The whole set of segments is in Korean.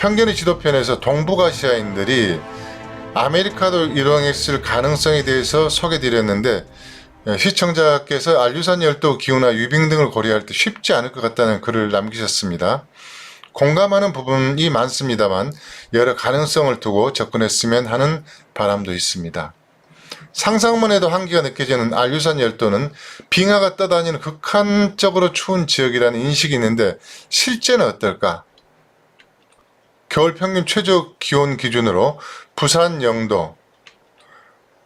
편견의 지도편에서 동북아시아인들이 아메리카도 이동했을 가능성에 대해서 소개드렸는데 예, 시청자께서 알류산 열도 기후나 유빙 등을 고려할 때 쉽지 않을 것 같다는 글을 남기셨습니다. 공감하는 부분이 많습니다만 여러 가능성을 두고 접근했으면 하는 바람도 있습니다. 상상만 해도 한기가 느껴지는 알류산 열도는 빙하가 떠다니는 극한적으로 추운 지역이라는 인식이 있는데 실제는 어떨까? 겨울 평균 최저 기온 기준으로 부산 0도,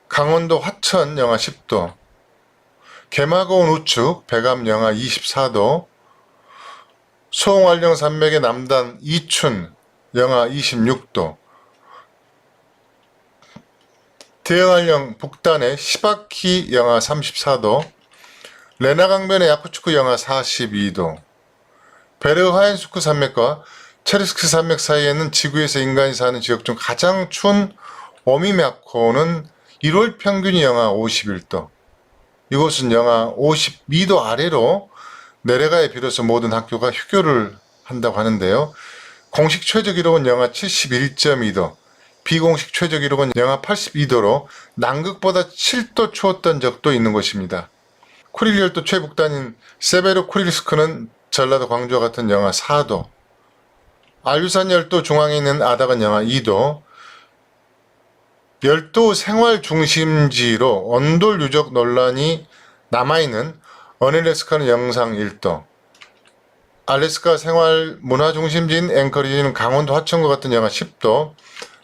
강원도 화천 영하 10도, 개마고온 우측 백암 영하 24도, 소홍활령 산맥의 남단 이춘 영하 26도, 대영활령 북단의 시바키 영하 34도, 레나강변의 야쿠츠쿠 영하 42도, 베르하인스크 산맥과 체르스크 산맥 사이에는 지구에서 인간이 사는 지역 중 가장 추운 오미메코는 1월 평균이 영하 51도, 이곳은 영하 52도 아래로 내려가야 비로소 모든 학교가 휴교를 한다고 하는데요. 공식 최저 기록은 영하 71.2도, 비공식 최저 기록은 영하 82도로 남극보다 7도 추웠던 적도 있는 곳입니다. 쿠릴 열도 최북단인 세베르 쿠릴스크는 전라도 광주와 같은 영하 4도, 알류산 열도 중앙에 있는 아닥은 영하 2도, 열도 생활 중심지로 온돌 유적 논란이 남아있는 어닐레스카는 영상 1도, 알래스카 생활 문화 중심지인 앵커리지는 강원도 화천과 같은 영하 10도,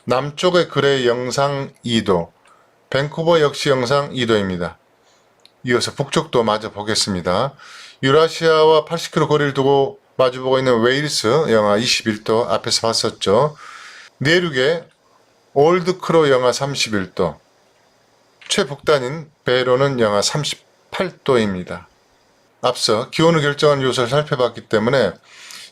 남쪽의 그레이 영상 2도, 밴쿠버 역시 영상 2도입니다. 이어서 북쪽도 마저 보겠습니다. 유라시아와 80km 거리를 두고 마주보고 있는 웨일스 영하 21도 앞에서 봤었죠. 내륙에 올드크로 영하 31도, 최북단인 베로는 영하 38도입니다. 앞서 기온을 결정하는 요소를 살펴봤기 때문에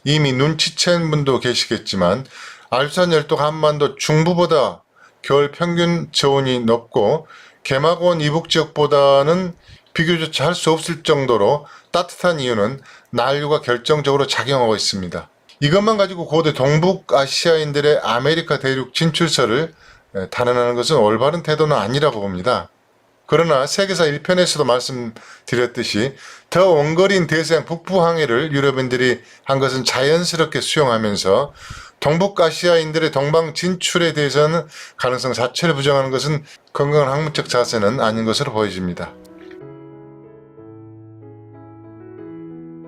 이미 눈치챈 분도 계시겠지만 알산 열도가 한반도 중부보다 겨울 평균 저온이 높고 개마고원 이북 지역보다는 비교조차 할 수 없을 정도로 따뜻한 이유는 난류가 결정적으로 작용하고 있습니다. 이것만 가지고 고대 동북아시아인들의 아메리카 대륙 에, 단언하는 것은 올바른 태도는 아니라고 봅니다. 그러나 세계사 1편에서도 말씀드렸듯이 더 원거리인 대서양 북부 항해를 유럽인들이 한 것은 자연스럽게 수용하면서 동북아시아인들의 동방 진출에 대해서는 가능성 자체를 부정하는 것은 건강한 학문적 자세는 아닌 것으로 보여집니다.